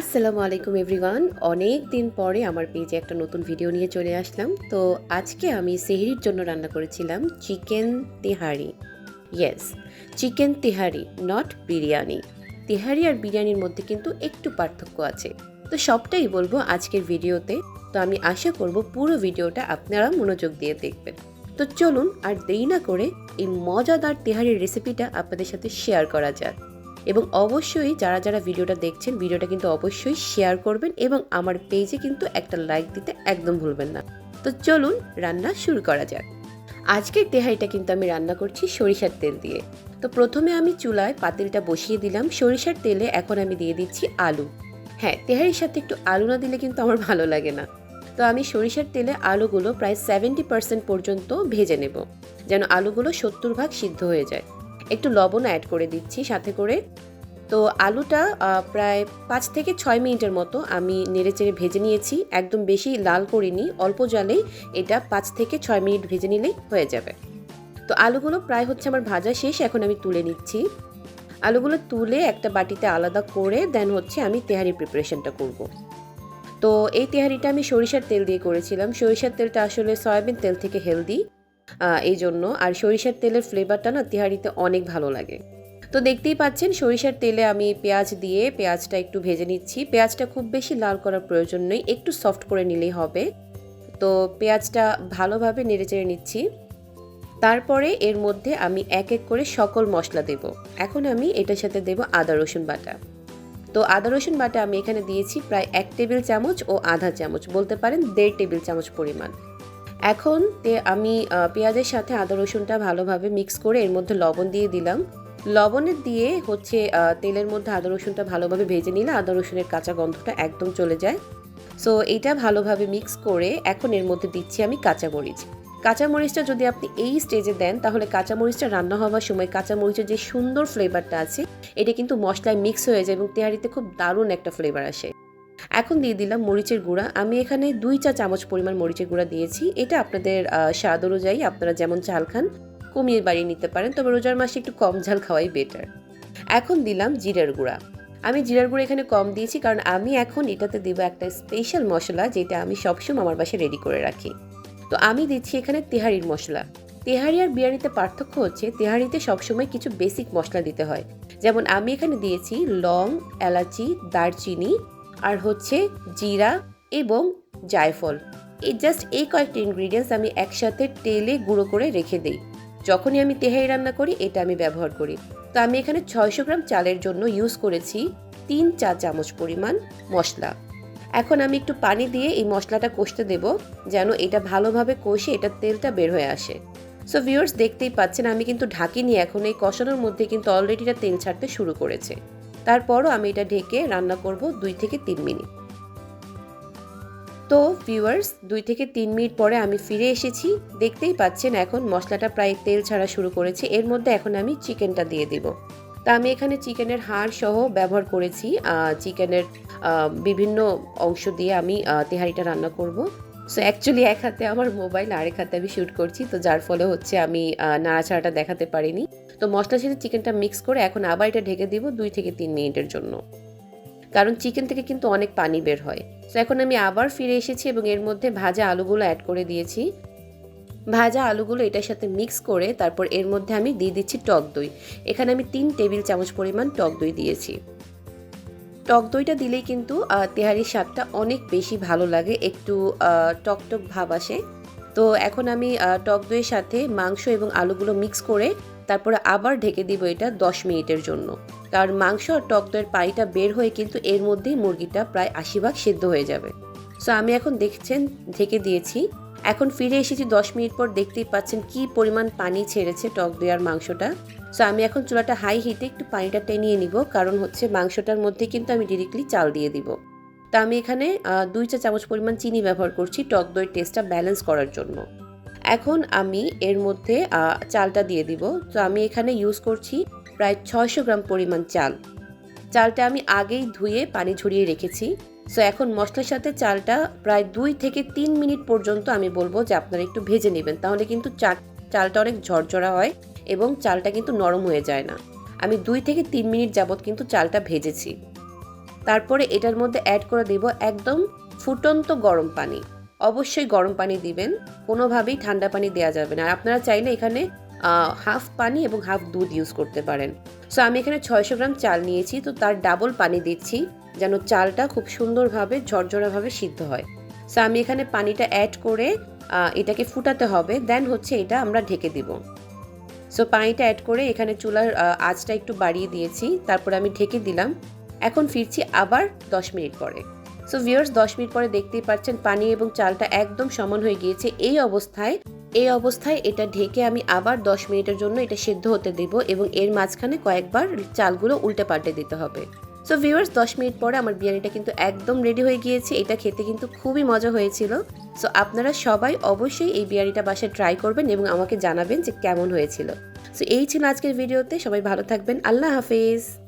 আসসালামু আলাইকুম এভরিওয়ান। অনেক দিন পরে আমার পেজে একটা নতুন ভিডিও নিয়ে চলে আসলাম। তো আজকে আমি সেহরির জন্য রান্না করেছিলাম chicken tehari. Yes chicken tehari not biryani. Tehari আর বিরিয়ানির মধ্যে কিন্তু একটু পার্থক্য আছে। তো সবটাই বলব আজকের ভিডিওতে। তো আমি আশা করব পুরো ভিডিওটা আপনারা মনোযোগ দিয়ে দেখবেন। তো চলুন আর দেরি না করে এই মজাদার তেহারির রেসিপিটা আপনাদের সাথে শেয়ার করা যাক। এবং অবশ্যই যারা যারা ভিডিওটা দেখছেন, ভিডিওটা কিন্তু অবশ্যই শেয়ার করবেন এবং আমার পেজে কিন্তু একটা লাইক দিতে একদম ভুলবেন না। তো চলুন রান্না শুরু করা যাক। আজকের তেহারিটা কিন্তু আমি রান্না করছি সরিষার তেল দিয়ে। তো প্রথমে আমি চুলায় পাতিলটা বসিয়ে দিলাম। সরিষার তেলে এখন আমি দিয়ে দিচ্ছি আলু। হ্যাঁ তেহারির সাথে একটু আলু না দিলে কিন্তু আমার ভালো লাগে না। তো আমি সরিষার তেলে আলুগুলো প্রায় সেভেন্টি পার্সেন্ট পর্যন্ত ভেজে নেব। যেন আলুগুলো সত্তর ভাগ সিদ্ধ হয়ে যায়। একটু লবণ অ্যাড করে দিচ্ছি সাথে করে। তো আলুটা প্রায় পাঁচ থেকে ছয় মিনিটের মতো আমি নেড়েচেড়ে ভেজে নিয়েছি। একদম বেশি লাল করিনি, অল্প জালেই এটা পাঁচ থেকে ছয় মিনিট ভেজে নিলেই হয়ে যাবে। তো আলুগুলো প্রায় হচ্ছে আমার ভাজা শেষ, এখন আমি তুলে নিচ্ছি। আলুগুলো তুলে একটা বাটিতে আলাদা করে দেন হচ্ছে আমি তেহারি প্রিপারেশনটা করব। তো এই তেহারিটা আমি সরিষার তেল দিয়ে করেছিলাম। সরিষার তেলটা আসলে সয়াবিন তেল থেকে হেলদি এই জন্য। আর সরিষার তেলের ফ্লেভারটা না তেহারিতে অনেক ভালো লাগে। তো দেখতেই পাচ্ছেন, সরিষার তেলে আমি পেঁয়াজ দিয়ে পেঁয়াজটা একটু ভেজে নিচ্ছি। পেঁয়াজটা খুব বেশি লাল করার প্রয়োজন নেই, একটু সফট করে নিলেই হবে। তো পেঁয়াজটা ভালোভাবে নেড়েচেড়ে নিচ্ছি। তারপরে এর মধ্যে আমি এক এক করে সকল মশলা দেব। এখন আমি এটার সাথে দেব আদা, রসুন বাটা। তো আদা, রসুন বাটা আমি এখানে দিয়েছি প্রায় এক টেবিল চামচ ও আধা চামচ, বলতে পারেন দেড় টেবিল চামচ পরিমাণ। এখন তে আমি পেঁয়াজের সাথে আদা রসুনটা ভালোভাবে মিক্স করে এর মধ্যে লবণ দিয়ে দিলাম। লবণের দিয়ে হচ্ছে তেলের মধ্যে আদা রসুনটা ভালোভাবে ভেজে নিলে আদা রসুনের কাঁচা গন্ধটা একদম চলে যায়। সো এটা ভালোভাবে মিক্স করে এখন এর মধ্যে দিচ্ছি আমি কাঁচামরিচ। কাঁচামরিচটা যদি আপনি এই স্টেজে দেন, তাহলে কাঁচামরিচটা রান্না হওয়ার সময় কাঁচামরিচের যে সুন্দর ফ্লেভারটা আছে, এটা কিন্তু মশলায় মিক্স হয়ে যায় এবং তেহারিতে খুব দারুণ একটা ফ্লেভার আসে। এখন দিয়ে দিলাম মরিচের গুঁড়া। আমি এখানে দুই চা চামচ পরিমাণ মরিচের গুঁড়া দিয়েছি। এটা আপনাদের স্বাদ অনুযায়ী আপনারা যেমন চাল খান, কমিয়ে বাড়িয়ে নিতে পারেন। তবে রোজার মাসে একটু কম ঝাল খাওয়াই বেটার এখন দিলাম জিরার গুঁড়া। আমি জিরার গুঁড়ো এখানে কম দিয়েছি কারণ আমি এখন এটাতে দেবো একটা স্পেশাল মশলা যেটা আমি সবসময় আমার বাসায় রেডি করে রাখি। তো আমি দিচ্ছি এখানে তেহারির মশলা। তেহারি আর বিরিয়ানিতে পার্থক্য হচ্ছে তেহারিতে সবসময় কিছু বেসিক মশলা দিতে হয়। যেমন আমি এখানে দিয়েছি লং, এলাচি, দারচিনি আর হচ্ছে জিরা এবং জায়ফল। এই জাস্ট এই কয়েকটি ইনগ্রিডিয়েন্টস আমি একসাথে তেলে গুঁড়ো করে রেখে দিই। যখনই আমি তেহারি রান্না করি, এটা আমি ব্যবহার করি। তো আমি এখানে ছয়শো গ্রাম চালের জন্য ইউজ করেছি তিন চা চামচ পরিমাণ মশলা। এখন আমি একটু পানি দিয়ে এই মশলাটা কষতে দেব, যেন এটা ভালোভাবে কষে এটার তেলটা বের হয়ে আসে। সো ভিউয়ার্স দেখতেই পাচ্ছেন, আমি কিন্তু ঢাকিনি এখন, এই কষানোর মধ্যে কিন্তু অলরেডি এটা তেল ছাড়তে শুরু করেছে। তারপরও আমি এটা ঢেকে রান্না করব দুই থেকে তিন মিনিট। তো ভিউয়ার্স দুই থেকে তিন মিনিট পরে আমি ফিরে এসেছি। দেখতেই পাচ্ছেন এখন মশলাটা প্রায় তেল ছাড়া শুরু করেছে। এর মধ্যে এখন আমি চিকেনটা দিয়ে দিব। তা আমি এখানে চিকেনের হাড় সহ ব্যবহার করেছি। চিকেনের বিভিন্ন অংশ দিয়ে আমি তেহারিটা রান্না করব। সো অ্যাকচুয়ালি এক হাতে আমার মোবাইল আরেক হাতে আমি শ্যুট করছি। তো যার ফলে হচ্ছে আমি নাড়াচাড়াটা দেখাতে পারিনি। তো মশলার সাথে চিকেনটা মিক্স করে এখন আবার এটা ঢেকে দিব দুই থেকে তিন মিনিটের জন্য। কারণ চিকেন থেকে কিন্তু অনেক পানি বের হয়। তো এখন আমি আবার ফিরে এসেছি এবং এর মধ্যে ভাজা আলুগুলো অ্যাড করে দিয়েছি। ভাজা আলুগুলো এটার সাথে মিক্স করে তারপর এর মধ্যে আমি দিয়ে দিচ্ছি টক দই। এখানে আমি তিন টেবিল চামচ পরিমাণ টক দই দিয়েছি। টক দইটা দিলেই কিন্তু তেহারির স্বাদটা অনেক বেশি ভালো লাগে একটু আহ, টক টক ভাব আসে। তো এখন আমি টক দইয়ের সাথে মাংস এবং আলুগুলো মিক্স করে তারপরে আবার ঢেকে দিব এটা দশ মিনিটের জন্য। কারণ মাংস আর টক দইয়ের পানিটা বের হয়ে কিন্তু এর মধ্যেই মুরগিটা প্রায় আশি ভাগ সেদ্ধ হয়ে যাবে। সো আমি এখন দেখছেন, ঢেকে দিয়েছি। এখন ফিরে এসেছি দশ মিনিট পর দেখতেই পাচ্ছেন কি পরিমাণ পানি ছেড়েছে টক দই আর মাংসটা। সো আমি এখন চুলাটা হাই হিটে একটু পানিটা টেনিয়ে নিব, কারণ হচ্ছে মাংসটার মধ্যে কিন্তু আমি ডিরেক্টলি চাল দিয়ে দিব। তা আমি এখানে দুই চা চামচ পরিমাণ চিনি ব্যবহার করছি টক দইয়ের টেস্টটা ব্যালেন্স করার জন্য। এখন আমি এর মধ্যে চালটা দিয়ে দিব। তো আমি এখানে ইউজ করছি প্রায় ছয়শো গ্রাম পরিমাণ চাল। চালটা আমি আগেই ধুয়ে পানি ঝরিয়ে রেখেছি। সো এখন মশলার সাথে চালটা প্রায় দুই থেকে তিন মিনিট পর্যন্ত আমি বলব যে আপনারা একটু ভেজে নেবেন। তাহলে কিন্তু চালটা অনেক ঝরঝরা হয় এবং চালটা কিন্তু নরম হয়ে যায় না। আমি দুই থেকে তিন মিনিট যাবত কিন্তু চালটা ভেজেছি। তারপরে এটার মধ্যে অ্যাড করে দেব একদম ফুটন্ত গরম পানি। অবশ্যই গরম পানি দিবেন। কোনোভাবেই ঠান্ডা পানি দেওয়া যাবে না। আর আপনারা চাইলে এখানে হাফ পানি এবং হাফ দুধ ইউজ করতে পারেন। সো আমি এখানে ছয়শো গ্রাম চাল নিয়েছি। তো তার ডাবল পানি দিচ্ছি, যেন চালটা খুব সুন্দরভাবে, ঝরঝরাভাবে সিদ্ধ হয়। সো আমি এখানে পানিটা অ্যাড করে এটাকে ফুটাতে হবে। দেন হচ্ছে এটা আমরা ঢেকে দিব। সো পানিটা অ্যাড করে এখানে চুলার আঁচটা একটু বাড়িয়ে দিয়েছি। তারপরে আমি ঢেকে দিলাম। এখন ফিরছি আবার দশ মিনিট পরে। সো ভিউয়ার্স দশ মিনিট পরে দেখতেই পাচ্ছেন পানি এবং চালটা একদম সমান হয়ে গিয়েছে। এই অবস্থায় এই অবস্থায় এটা ঢেকে আমি আবার দশ মিনিটের জন্য এটা সেদ্ধ হতে দেব এবং এর মাঝখানে কয়েকবার চালগুলো উল্টে পাল্টে দিতে হবে। সো ভিউয়ার্স দশ মিনিট পরে আমার বিরিয়ানিটা কিন্তু একদম রেডি হয়ে গিয়েছে। এটা খেতে কিন্তু খুবই মজা হয়েছিল। সো আপনারা সবাই অবশ্যই এই বিরিয়ানিটা বাসায় ট্রাই করবেন এবং আমাকে জানাবেন যে কেমন হয়েছিল। সো এই ছিল আজকের ভিডিওতে। সবাই ভালো থাকবেন। আল্লাহ হাফেজ।